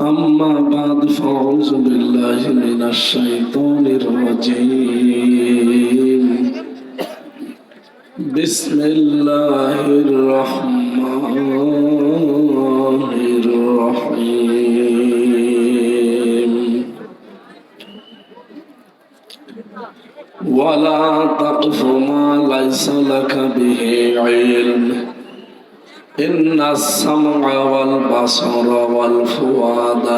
أما بعد فأعوذ بالله من الشيطان الرجيم. بسم الله الرحمن الرحيم. ولا تقف ما ليس لك به علم. إن السمع والبصر والفؤاد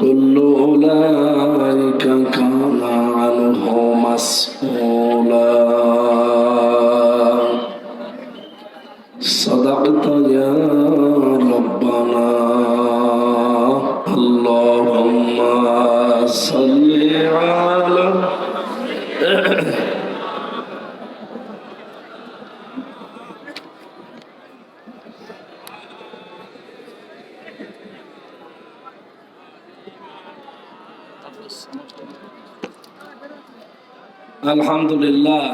كل أولئك كان عنه مسؤولا. আলহামদুলিল্লাহ,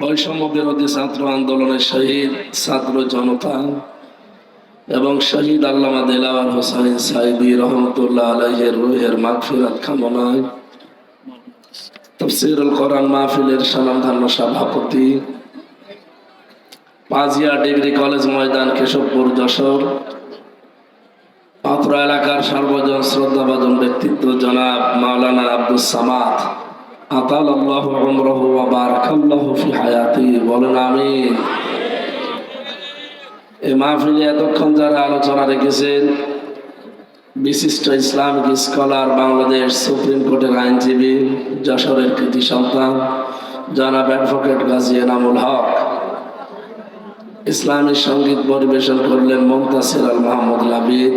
বৈষম্য বিরোধী ছাত্র আন্দোলনের শহীদ, ছাত্র জনতা এবং শহীদ আল্লামা দেলাওয়ার হোসাইন সাইদি রহমতুল্লাহ আলহের রুহের মাগফিরাত কামনায় তফসিরুল কোরআন মাহফিলের সালামধান্য সভাপতি পাজিয়া ডিগ্রি কলেজ ময়দান কেশবপুর যশোর, পাত্র এলাকার সর্বজন শ্রদ্ধাভাজন ব্যক্তিত্ব জনাব মাওলানা আব্দুল সামাদ। এতক্ষণ যারা আলোচনা রেখেছেন, বিশিষ্ট ইসলামিক স্কলার বাংলাদেশ সুপ্রিম কোর্টের আইনজীবী যশোরের কৃতি সন্তান, জনাব অ্যাডভোকেট গাজী এনামুল হক। ইসলামী সংগীত পরিবেশন করলেন মমতাসির আল মাহমুদ লাবিদ।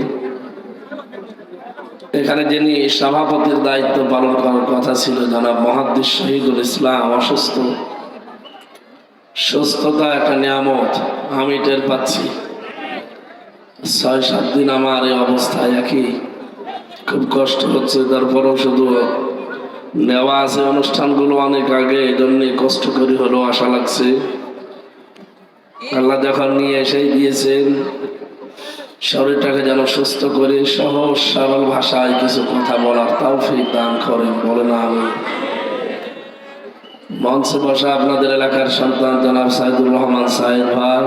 এখানে যিনি সভাপতির দায়িত্ব পালন করার কথা ছিল জনাব মহাদ্দিস শহীদুল ইসলাম, অসুস্থ। সুস্থতা একটা নিয়ামত, আমি টের পাচ্ছি। ছয় সাত দিন আমার এই অবস্থায় একই। খুব কষ্ট হচ্ছে, তারপরও শুধু নেওয়া আছে অনুষ্ঠানগুলো অনেক আগে এই জন্যই কষ্ট করি হলেও আশা লাগছে। আল্লাহ যখন নিয়ে এসেই দিয়েছেন শরীরটাকে যেন সুস্থ করে সহজ সরল ভাষায় কিছু কথা বলার তাও দান করেন বলে না আমি মঞ্চে বসা আপনাদের এলাকার সন্তান জনাব সাইদুর রহমান সাহেব ভাই,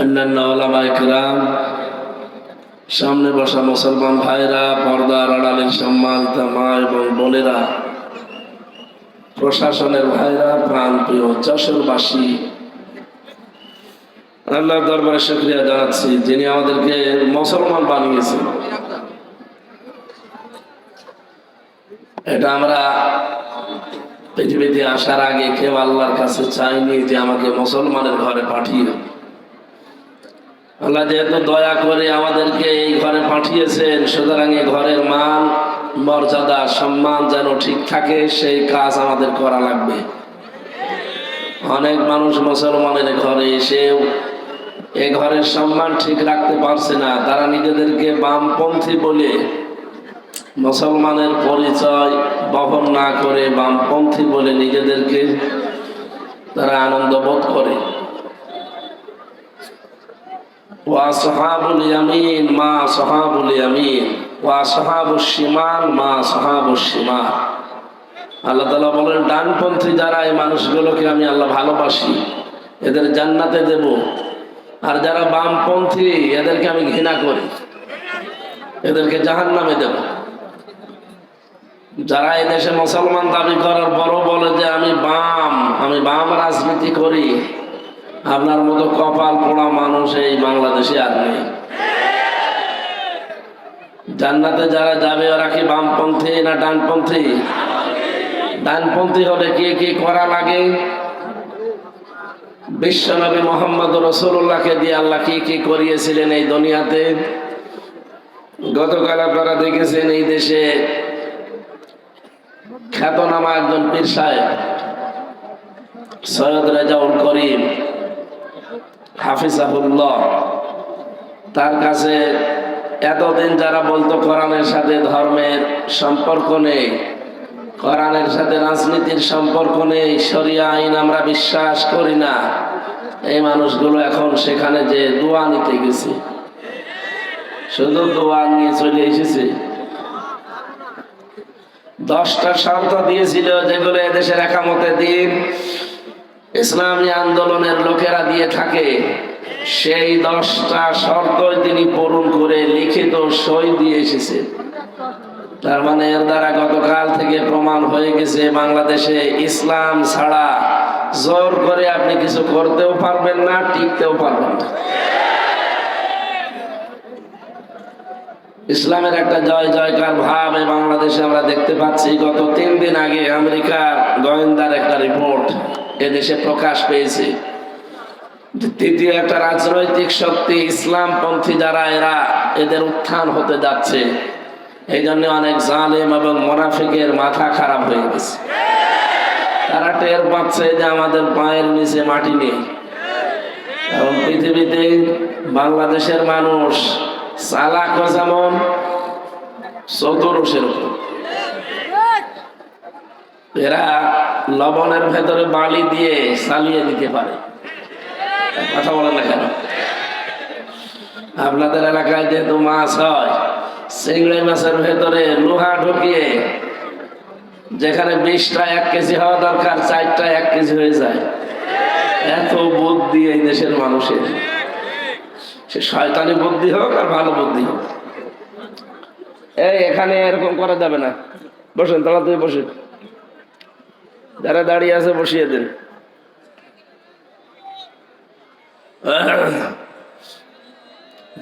অন্যান্য ওলামা ইকরাম সামনে বসা মুসলমান ভাইরা, পর্দার আড়ালের সম্মানিত মা এবং বোনেরা, প্রশাসনের ভাইরা প্রাণ প্রিয় যশোরবাসী আল্লাহর দরবারে শুক্রিয়া জানাচ্ছি যিনি আমাদেরকে মুসলমান বানিয়েছেন। এটা আমরা পৃথিবীতে আসার আগে কেউ আল্লাহর কাছে চাইনি যে আমাকে মুসলমানের ঘরে পাঠিয়ে। আল্লাহ যেহেতু দয়া করে আমাদেরকে এই ঘরে পাঠিয়েছেন, সুতরাং এই ঘরের মান, মর্যাদা, সম্মান যেন ঠিক থাকে, সেই কাজ আমাদের করা লাগবে। অনেক মানুষ মুসলমানের ঘরে এসেও এ ঘরের সম্মান ঠিক রাখতে পারছে না। তারা নিজেদেরকে বামপন্থী বলে মুসলমানের পরিচয় বহন না করে বামপন্থী বলে নিজেদেরকে তারা আনন্দ বোধ করে। ওয়া সাহাবুল ইয়ামিন, মা সাহাবুল ইয়ামিন। ওয়া সাহাবুস শিমাল, মা সাহাবুস শিমাল। আল্লাহ বলেন, ডানপন্থী যারা, এই মানুষগুলোকে আমি আল্লাহ ভালোবাসি। এদের জান্নাতে দেব। আর যারা বামপন্থী, এদেরকে আমি ঘৃণা করি। এদেরকে জাহান নামে দেব। যারা এই দেশে মুসলমান দাবি করার পরও বলে যে আমি বাম আমি বাম রাজনীতি করি, আপনার মতো কপাল পোড়া মানুষ এই বাংলাদেশে আর নেই। জান্নাতে যারা যাবে, ওরা কি বামপন্থী না ডানপন্থী? ডানপন্থী হলে কি কি করা লাগে? বিশ্বনবী মোহাম্মদ রসুল্লাহকে দিয়ে আল্লাহ কি কি করিয়েছিলেন এই দুনিয়াতে? গতকাল আপনারা দেখেছেন এই দেশে খ্যাতনামা একজন পীর সাহেব, সৈয়দ রেজাউল করিম হাফিজ হাফিজাহুল্লাহ, তার কাছে এতদিন যারা বলতো কোরআনের সাথে ধর্মের সম্পর্ক নেই কোরআনের সাথে রাজনীতির সম্পর্ক নেই, শরিয়া আইন আমরা বিশ্বাস করি না। এই মানুষগুলো এখন সেখানে যে দোয়া নিতে গেছে। শুধু দোয়া নিয়ে চলে এসেছে। দশটা শর্ত দিয়েছিল যেগুলো এদেশের একামতে দিন, ইসলামী আন্দোলনের লোকেরা দিয়ে থাকে। সেই দশটা শর্তই তিনি পূরণ করে লিখিত সই দিয়ে এসেছেন তার মানে এর দ্বারা গতকাল থেকে প্রমাণ হয়ে গেছে, বাংলাদেশে ইসলাম ছাড়া জোর করে আপনি কিছু করতেও পারবেন না, টিকতেও পারবেন না। ইসলামের একটা জয়, জয়কার ভাব এই বাংলাদেশে আমরা দেখতে পাচ্ছি। গত তিন দিন আগে আমেরিকার গোয়েন্দার একটা রিপোর্ট এদেশে প্রকাশ পেয়েছে। তৃতীয় একটা রাজনৈতিক শক্তি ইসলামপন্থী যারা, এরা এদের উত্থান হতে যাচ্ছে। এই জন্য অনেক জালেম এবং মোনাফিকের মাথা খারাপ হয়ে গেছে। তারা টের পাচ্ছে যে আমাদের পায়ের নিচে মাটি নেই। এবং পৃথিবীতে বাংলাদেশের মানুষ চালাকও যেমন চতুরও সেরকম এরা লবণের ভেতরে বালি দিয়ে চালিয়ে দিতে পারে। কথা বলেন না কেন? আপনাদের এলাকায় যেহেতু মাছ হয় চিংড়ি মাছের ভেতরে লোহা ঢুকিয়ে যেখানে বিশটা এক কেজি হওয়া দরকার, চারটা এক কেজি হয়ে যায়। এত বুদ্ধি এই দেশের মানুষের। সে শয়তানি বুদ্ধি হোক আর ভালো বুদ্ধি হোক। এই, এখানে এরকম করা যাবে না। বসেন, তাড়াতাড়ি বসেন। যারা দাঁড়িয়ে আছে, বসিয়ে দিন।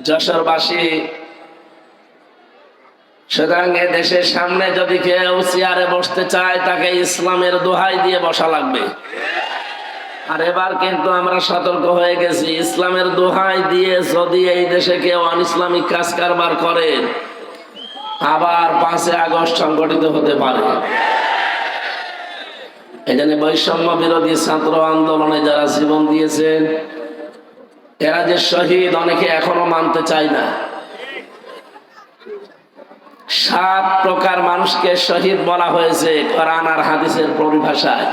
যশোরবাসী সুতরাং দেশের সামনে যদি কেউ চেয়ারে বসতে চায়, তাকে ইসলামের দোহাই দিয়ে বসা লাগবে। আর এবার কিন্তু আমরা সতর্ক হয়ে গেছি। ইসলামের দোহাই দিয়ে যদি এই দেশে কেউ অন ইসলামিক কাজ কারবার করে, আবার পাঁচে আগস্ট সংগঠিত হতে পারে। এখানে বৈষম্য বিরোধী ছাত্র আন্দোলনে যারা জীবন দিয়েছেন, এরা যে শহীদ অনেকে এখনও মানতে চায় না। সাত প্রকার মানুষকে শহীদ বলা হয়েছে কোরআন আর হাদিসের পরিভাষায়।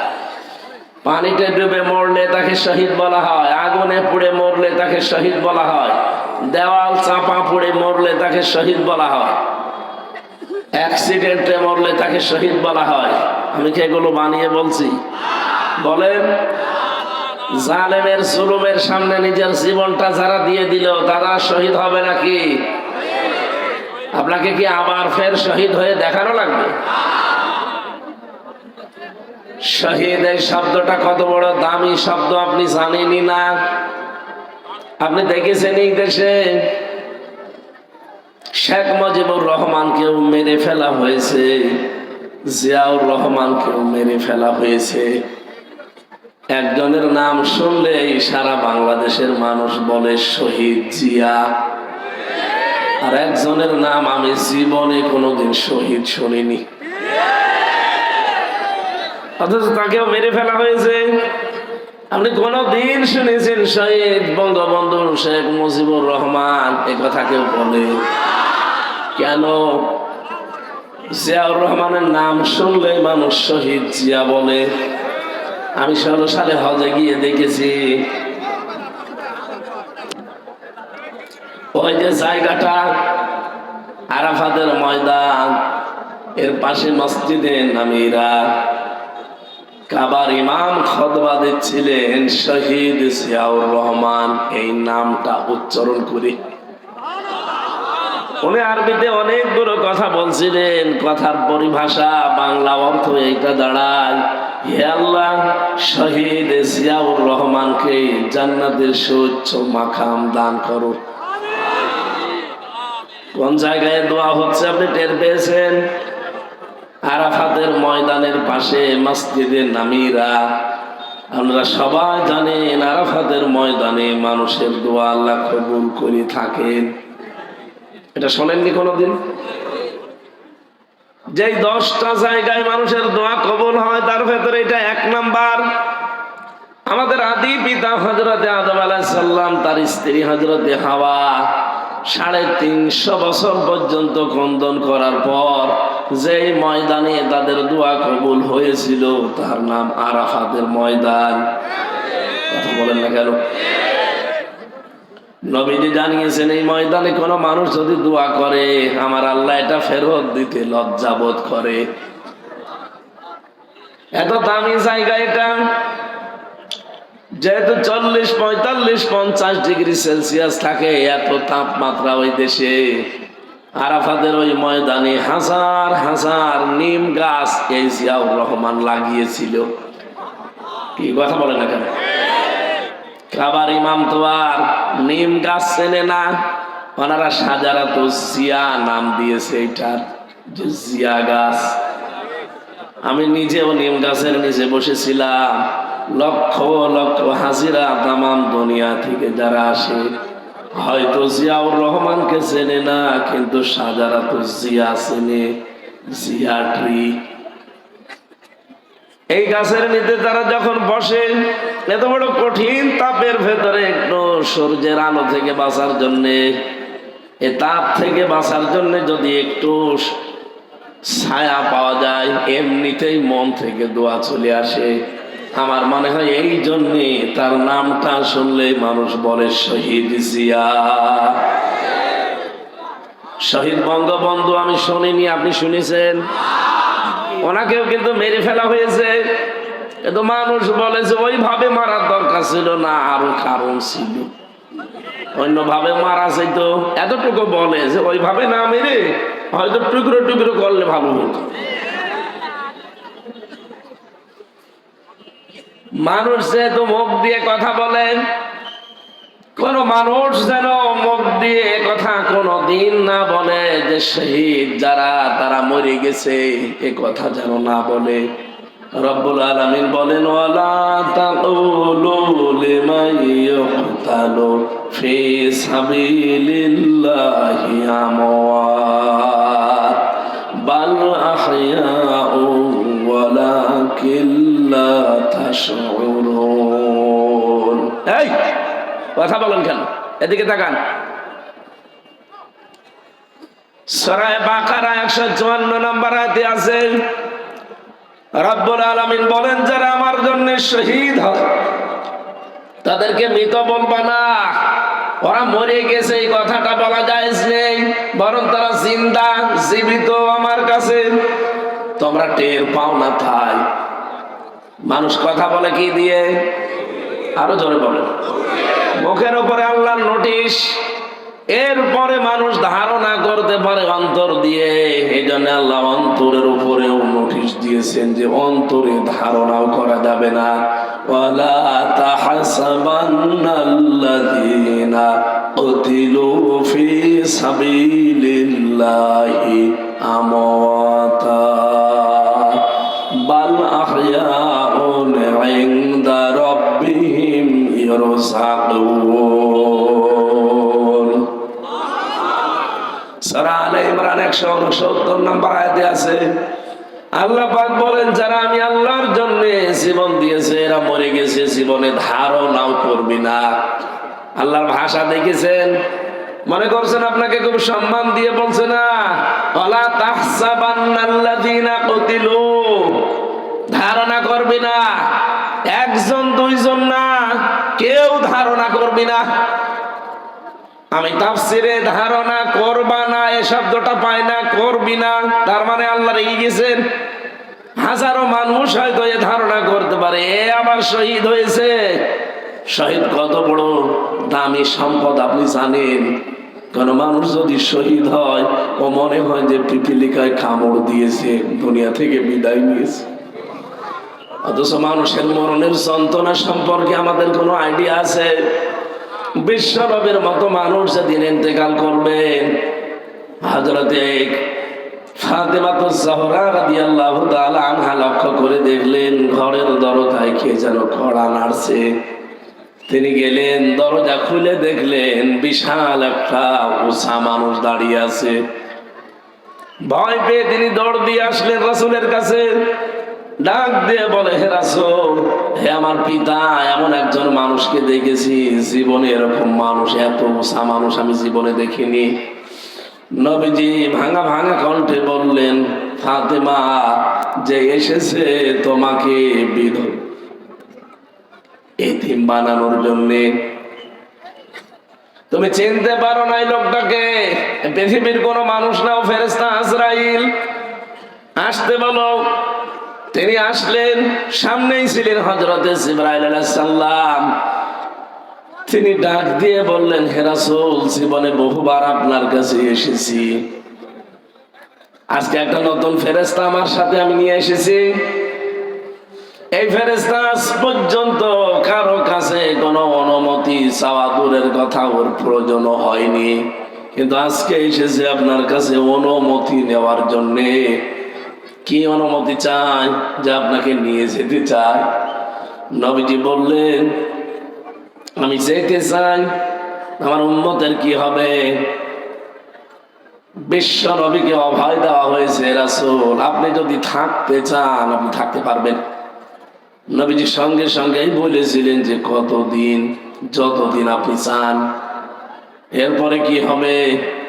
পানিতে ডুবে মরলে তাকে শহীদ বলা হয়, আগুনে পুড়ে মরলে তাকে শহীদ বলা হয়, দেওয়াল চাপা পুড়ে মরলে তাকে শহীদ বলা হয়, অ্যাক্সিডেন্টে মরলে তাকে শহীদ বলা হয়। আমি কি এগুলো বানিয়ে বলছি? বলেন, জালেমের জুলুমের সামনে নিজের জীবনটা যারা দিয়ে দিল, তারা শহীদ হবে নাকি? আপনাকে কি আবার ফের শহীদ হয়ে দেখানো লাগবে? শহীদ এই শব্দটা কত বড় দামি শব্দ, আপনি জানেনই না। আপনি দেখেছেন এই দেশে শেখ মুজিবুর রহমানকেও মেরে ফেলা হয়েছে, জিয়াউর রহমানকেও মেরে ফেলা হয়েছে। একজনের নাম শুনলেই সারা বাংলাদেশের মানুষ বলে শহীদ জিয়া। আর একজনের নাম আমি জীবনে কোনোদিন শহীদ শুনিনি। অথচ তাকেও মেরে ফেলা হয়েছে। আপনি কোনদিন শুনেছেন শহীদ বঙ্গবন্ধু শেখ মুজিবুর রহমান? এ কথা কেউ বলে। কেন? জিয়াউর রহমানের নাম শুনলে মানুষ শহীদ জিয়া বলে। আমি ষোলো সালে হজে গিয়ে দেখেছি ওই যে জায়গাটা আরাফাতের ময়দান, এর পাশে মসজিদে নামিরা। কাবার ইমাম খতবা দিচ্ছিলেন, শহীদ জিয়াউর রহমান, এই নামটা উচ্চারণ করে। উনি আরবিতে অনেকগুলো কথা বলছিলেন, কথার পরিভাষা, বাংলা অর্থ এইটা দাঁড়ায়। হে আল্লাহ, শহীদ জিয়াউর রহমানকে জান্নাতের সুচ্ছ মাখাম দান করো। কোন জায়গায় দোয়া হচ্ছে আপনি টের পেয়েছেন? আরাফাতের ময়দানের পাশে মসজিদে নামিরা। আমরা সবাই জানেন আরাফাতের ময়দানে মানুষের দোয়া আল্লাহ কবুল করে থাকেন। এটা শোনেননি কোনোদিন? যে দশটা জায়গায় মানুষের দোয়া কবুল হয়, তার ভেতরে এটা এক নাম্বার। আমাদের আদি পিতা হজরতে আদম আলাহিসাল্লাম তার স্ত্রী হজরতে হাওয়া। সাড়ে তিনশো বছর পর্যন্ত কন্দন করার পর যেই ময়দানে তাদের দোয়া কবুল হয়েছিল, তার নাম আরাফাতের ময়দান। কথা বলেন না কেন? নবীজি জানিয়েছেন, এই ময়দানে কোনো মানুষ যদি দোয়া করে, আমার আল্লাহ এটা ফেরত দিতে লজ্জাবোধ করে। এত দামি জায়গা এটা। যেহেতু চল্লিশ পঁয়তাল্লিশ পঞ্চাশ ডিগ্রি সেলসিয়াস থাকে, এত তাপমাত্রা ওই দেশে। আরাফাদের ওই ময়দানে হাজার হাজার নিম গাছ এই জিয়াউর রহমান লাগিয়েছিল। কি কথা বলে না কেন? কাবার ইমাম তো আর নিম গাছ চেনে না। ওনারা সাজারা তো জিয়া নাম দিয়েছে এটার যে জিয়া গাছ। আমি নিজেও নিম গাছের নিচে বসেছিলাম। লক্ষ লক্ষ হাজিরা তামাম দুনিয়া থেকে যারা আসে, হয়তো জিয়াউর রহমানকে চেনে না, কিন্তু সাজারা তো জিয়া চেনে, জিয়া ট্রি। এই গাছের নিচে তারা যখন বসে, এত বড় কঠিন তাপের ভেতরে একটু সূর্যের আলো থেকে বাঁচার জন্যে, এ তাপ থেকে বাঁচার জন্য যদি একটু ছায়া পাওয়া যায়, এমনিতেই মন থেকে দোয়া চলে আসে। আমার মনে হয় এই জন্যে তার নামটা শুনলে মানুষ বলে শহীদ জিয়া। শহীদ বঙ্গবন্ধু, আমি শুনিনি, আপনি শুনেছেন? ওনাকেও কিন্তু মেরে ফেলা হয়েছে। কিন্তু মানুষ বলে যে ওইভাবে মারার দরকার ছিল না, আরও কারণ ছিল। অন্যভাবে মারা যেত, এতটুকু বলে যে ওইভাবে না মেরে হয়তো টুকরো টুকরো করলে ভালো হতো। মানুষ যেহেতু মুখ দিয়ে কথা বলেন, কোন মানুষ যেন মুখ দিয়ে কথা কোনো দিন না বলে যে শহীদ যারা, তারা মরে গেছে, এ কথা যেন না বলে। রব্বুল আলামিন বলেন, ওয়ালা তাকুলু লিমান ওয়ালাকিন কথা বলেন কেন? এদিকে তাকান। সরায় একশো চুয়ান্ন নম্বর আছে, রব্বুল বলেন, যারা আমার জন্য শহীদ হয়, তাদেরকে মৃত বলবা না। ওরা মরে গেছে, এই কথাটা বলা যায় নেই, বরং তারা জিন্দা, জীবিত আমার কাছে। তোমরা টের পাও না, তাই মানুষ কথা বলে কি দিয়ে? আরও জোরে বলে মুখের উপরে আল্লাহর নোটিশ, এরপরে মানুষ ধারণা করতে পারে অন্তর দিয়ে। এই জন্য আল্লাহ অন্তরের উপরেও নোটিশ দিয়েছেন যে অন্তরে ধারণাও করা যাবে না। আমওয়াতা ইমরান 169 নম্বর আয়াতে আছে, আল্লাহ পাক বলেন, যারা আমি আল্লাহর জন্য জীবন দিয়েছে, এরা মরে গেছে, জীবনে ধারণাও করবি না। আল্লাহর ভাষা দেখেছেন? মনে করছেন আপনাকে খুব সম্মান দিয়ে বলছে না? ধারণা করবি না। একজন, দুইজন না, কেউ ধারণা করবি না। আমি তাফসিরে ধারণা করবা না, এ শব্দটা পাই না, করবি না। তার মানে আল্লাহ রেগে গেছেন। হাজারো মানুষ হয়তো এ ধারণা করতে পারে, এ আবার শহীদ হয়েছে। শহীদ কত বড় দামি সম্পদ আপনি জানেন? কোন মানুষ যদি শহীদ হয়, ও মনে হয় যে পিপিলিকায় কামড় দিয়েছে, দুনিয়া থেকে বিদায় নিয়েছে। অথচ মানুষের মরণের যন্ত্রণা সম্পর্কে আমাদের কোনো আইডিয়া আছে? বিশ্বনবের মতো মানুষ যেদিন ইন্তেকাল করবেন হাজরতে আনহা লক্ষ্য করে দেখলেন, ঘরের দরজায় কে যেন কড়া নাড়ছে। তিনি গেলেন, দরজা খুলে দেখলেন, বিশাল একটা উষা মানুষ দাঁড়িয়ে আছে। ভয় পেয়ে তিনি দৌড় দিয়ে আসলেন রাসূলের কাছে। ডাক দিয়ে বলে, হে রাসূল, হে আমার পিতা, এমন একজন মানুষকে দেখেছি, জীবনে এরকম মানুষ, এত উষা মানুষ আমি জীবনে দেখিনি। নবীজি ভাঙা ভাঙা কণ্ঠে বললেন, ফাতেমা, যে এসেছে তোমাকে বিধ এতিম বানানোর জন্যে। তুমি চিনতে পারো না এই লোকটাকে, পৃথিবীর কোনো মানুষ নাও ফেরেস্তা আজরাইল। আসতে বলো তিনি আসলেন সামনেই ছিলেন হজরতে জিব্রাইল সাল্লাম তিনি ডাক দিয়ে বললেন হেরাসুল জীবনে বহুবার আপনার কাছে এসেছি। আজকে একটা নতুন ফেরেস্তা আমার সাথে আমি নিয়ে এসেছি। এই ফেরেস্তা পর্যন্ত কারও কাছে কোনো অনুমতি চাওয়া দূরের কথা ওর প্রয়োজন হয়নি। কিন্তু আজকে এসেছে আপনার কাছে অনুমতি নেওয়ার জন্যে। কি অনুমতি চাই যে আপনাকে নিয়ে যেতে চাই? নবীজি বললেন, আমি যেতে চাই, আমার উন্মতের কি হবে? বিশ্ব নবীকে অভয় দেওয়া হয়েছে, রাসূল। আপনি যদি থাকতে চান, আপনি থাকতে পারবেন। নবীজি সঙ্গে সঙ্গেই বলেছিলেন যে কতদিন, যতদিন আপনি চান, এরপরে কি হবে?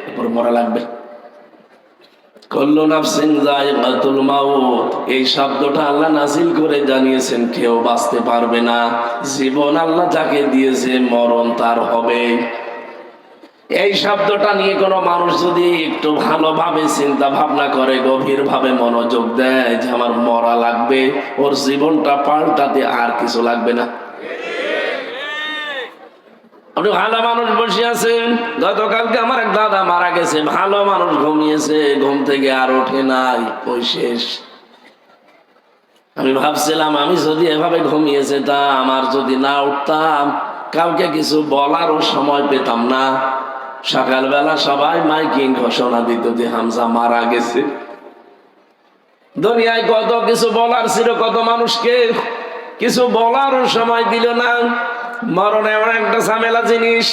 এরপরে মরা লাগবে। কল্লু নাফসিন যায়কাতুল মাউত। এই শব্দটা আল্লাহ নাজিল করে জানিয়েছেন, কেউ বাঁচতে পারবে না। জীবন আল্লাহ যাকে দিয়েছে, মরণ তার হবে। এই শব্দটা নিয়ে কোনো মানুষ যদি একটু ভালোভাবে চিন্তা ভাবনা করে গভীর ভাবে মনোযোগ দেয় যে আমার মরা লাগবে, ওর জীবনটা পাল্টাতে আর কিছু লাগবে না। আপনি ভালো মানুষ বসে আছেন? গতকালকে আমার এক দাদা মারা গেছে, ভালো মানুষ ঘুমিয়েছে, ঘুম থেকে আর ওঠে নাই, ওই শেষ। আমি ভাবছিলাম, আমি যদি এভাবে ঘুমিয়ে যেতাম আমার যদি না উঠতাম, কাউকে কিছু বলারও সময় পেতাম না। সকালবেলা সবাই মাইকিং ঘোষণা দিত যে হামজা মারা গেছে। দুনিয়ায় কত কিছু বলার ছিল, কত মানুষকে কিছু বলারও সময় দিল না। মরণ এমন একটা ঝামেলা জিনিস।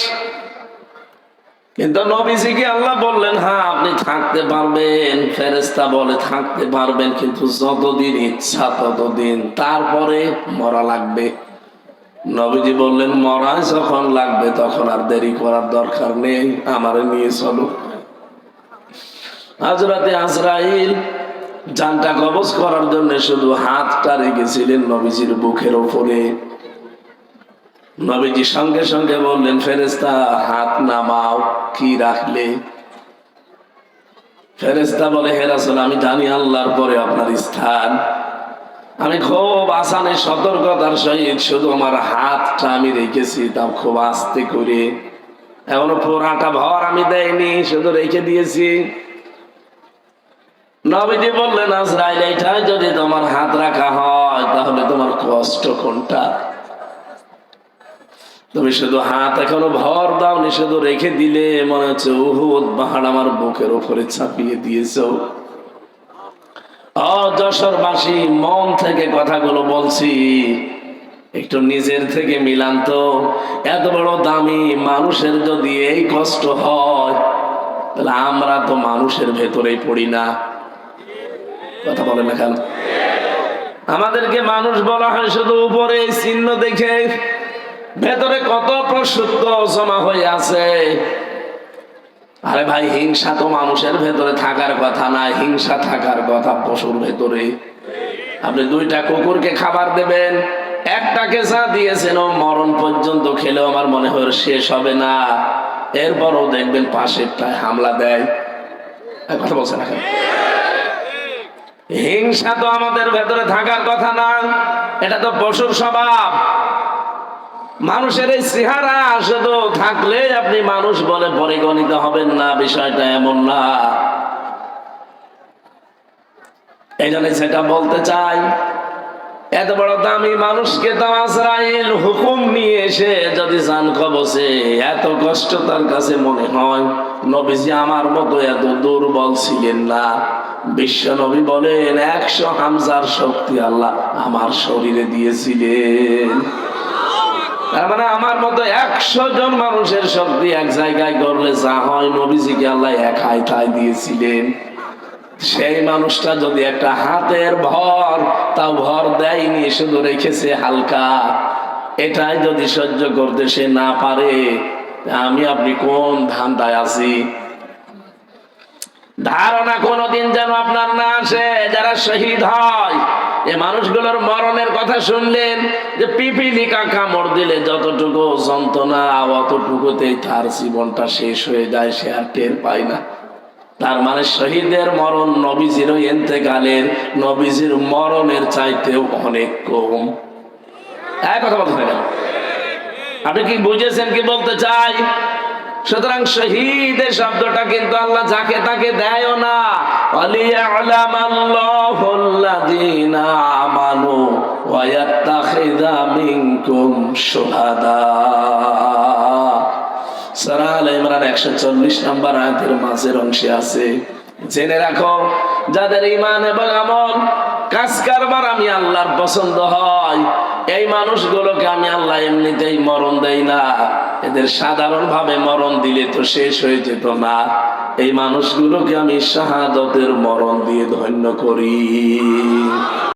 কিন্তু নবীজিকে আল্লাহ বললেন হ্যাঁ আপনি থাকতে পারবেন ফেরেস্তা বলে থাকতে পারবেন, কিন্তু যতদিন ইচ্ছা ততদিন তারপরে মরা লাগবে। নবীজি বললেন, মরা যখন লাগবে তখন আর দেরি করার দরকার নেই, আমারে নিয়ে চলো। হাজরাতে আজরাইল জানটা কবজ করার জন্য শুধু হাতটা রেখেছিলেন নবীজির বুকের ওপরে। নবীজি সঙ্গে সঙ্গে বললেন ফেরেস্তা হাত নামাও, কি রাখলে? ফেরেস্তা বলে হেরাসল আমি জানি আল্লাহর পরে আপনার স্থান। আমি খুব আসানে সতর্কতার সহিত শুধু আমার হাতটা আমি রেখেছি, তা খুব আস্তে করে। এখনও পুরাটা ভর আমি দেয়নি শুধু রেখে দিয়েছি। নবীজি বললেন, আজরাইল, এইটাই যদি তোমার হাত রাখা হয়, তাহলে তোমার কষ্ট কোনটা? তুমি শুধু হাত এখনও ভর দাওনি শুধু রেখে দিলে মনে হচ্ছে, উহুদ পাহাড় আমার বুকের উপরে চাপিয়ে দিয়েছ। ও যশোরবাসী মন থেকে কথাগুলো বলছি, একটু নিজের থেকে মিলান তো। এত বড় দামি মানুষের যদি এই কষ্ট হয়, তাহলে আমরা তো মানুষের ভেতরেই পড়ি না। কথা বলেন না আমাদেরকে মানুষ বলা হয় শুধু উপরে চিহ্ন দেখে। ভেতরে কত প্রসুদ্ধ জমা হয়ে আছে। আরে ভাই, হিংসা তো মানুষের ভেতরে থাকার কথা না, হিংসা থাকার কথা পশুর ভেতরে। আপনি দুইটা কুকুরকে খাবার দেবেন, একটাকে যা দিয়েছেন মরণ পর্যন্ত খেলেও আমার মনে হয় শেষ হবে না। এরপরও দেখবেন পাশেরটায় হামলা দেয়। কথা বলছেন এখন হিংসা তো আমাদের ভেতরে থাকার কথা না, এটা তো পশুর স্বভাব। মানুষের এই চেহারা শুধু থাকলে আপনি মানুষ বলে পরিগণিত হবেন না, বিষয়টা এমন না। এই জন্য সেটা বলতে চাই, এত বড় দামি মানুষকে তো আজরাইল হুকুম নিয়ে এসে যদি জান কবসে এত কষ্ট তার কাছে মনে হয়, নবীজি আমার মতো এত দুর্বল ছিলেন না। বিশ্ব নবী বলেন, একশো হামজার শক্তি আল্লাহ আমার শরীরে দিয়েছিলেন। মানে আমার মতো একশো জন মানুষের শক্তি এক জায়গায় যা হয় আল্লাহ এক দিয়েছিলেন। সেই মানুষটা যদি একটা হাতের ভর, তাও ভর দেয়নি, শুধু রেখেছে হালকা। এটাই যদি সহ্য করতে সে না পারে আমি, আপনি কোন ধান্দায় আছি? ধারণা কোনোদিন যেন আপনার না আসে, যারা শহীদ হয় এই মানুষগুলোর মরণের কথা শুনলেন, যে পিপিলিকা কামড় দিলে যতটুকু যন্ত্রণা, অতটুকুতেই তার জীবনটা শেষ হয়ে যায়, সে আর টের পায় না। তার মানে শহীদের মরণ নবীজির এন্তেকালের, নবীজির মরণের চাইতেও অনেক কম। এক কথা বলতে আপনি কি বুঝেছেন, কি বলতে চাই? সুতরাং শহীদের শব্দটা কিন্তু আল্লাহ যাকে তাকে দেয় না। শুহাদা। একশো চল্লিশ নম্বর মাঝের অংশে আছে। জেনে রাখো, যাদের ইমান এবং আমল কাজ কারবার আমি আল্লাহর পছন্দ হয় এই মানুষগুলোকে আমি আল্লাহ এমনিতেই মরণ দেই না। এদের সাধারণ ভাবে মরণ দিলে তো শেষ হয়ে যেত না। এই মানুষগুলোকে আমি শাহাদতের মরণ দিয়ে ধন্য করি।